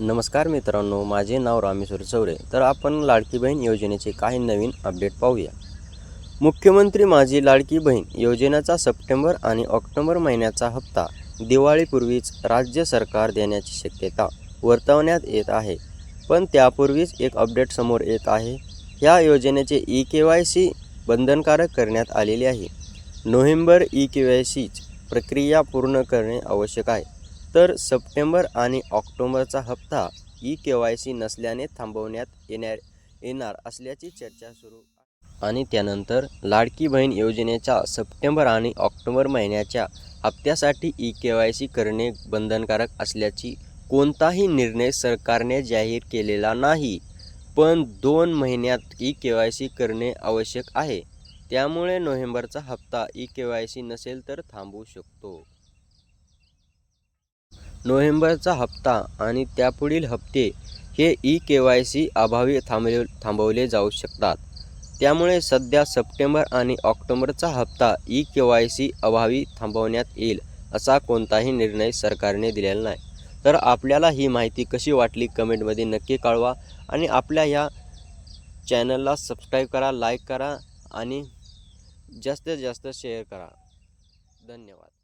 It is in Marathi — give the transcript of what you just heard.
नमस्कार मित्रांनो माझे नाव रामेश्वर चौरे. तर आपण लाडकी बहीण योजनेचे काही नवीन अपडेट पाहूया. मुख्यमंत्री माझी लाडकी बहीण योजनेचा सप्टेंबर आणि ऑक्टोबर महिन्याचा हप्ता दिवाळीपूर्वीच राज्य सरकार देण्याची शक्यता वर्तवण्यात येत आहे. पण त्यापूर्वीच एक अपडेट समोर येत आहे. ह्या योजनेचे ई के वाय सी बंधनकारक करण्यात आलेले आहे. नोव्हेंबर ई के वाय सीच प्रक्रिया पूर्ण करणे आवश्यक आहे. तर सप्टेंबर आणि ऑक्टोबरचा हप्ता ई के वाय सी नसल्याने थांबवण्यात येणार येणार असल्याची चर्चा सुरू. आणि त्यानंतर लाडकी बहीण योजनेच्या सप्टेंबर आणि ऑक्टोबर महिन्याच्या हप्त्यासाठी ई के वाय सी करणे बंधनकारक असल्याची कोणताही निर्णय सरकारने जाहीर केलेला नाही. पण दोन महिन्यात ई के वाय सी करणे आवश्यक आहे. त्यामुळे नोव्हेंबरचा हप्ता ई के वाय सी नसेल तर थांबू शकतो. नोव्हेंबरचा हप्ता आणि त्यापुढील हप्ते हे ई के वाय सी अभावी थांबले थांबवले जाऊ शकतात. त्यामुळे सध्या सप्टेंबर आणि ऑक्टोबरचा हप्ता ई के वाय सी अभावी थांबवण्यात येईल असा कोणताही निर्णय सरकारने दिलेला नाही. तर आपल्याला ही माहिती कशी वाटली कमेंटमध्ये नक्की कळवा आणि आपल्या ह्या चॅनलला सबस्क्राईब करा लाईक करा आणि जास्तीत जास्त शेअर करा. धन्यवाद.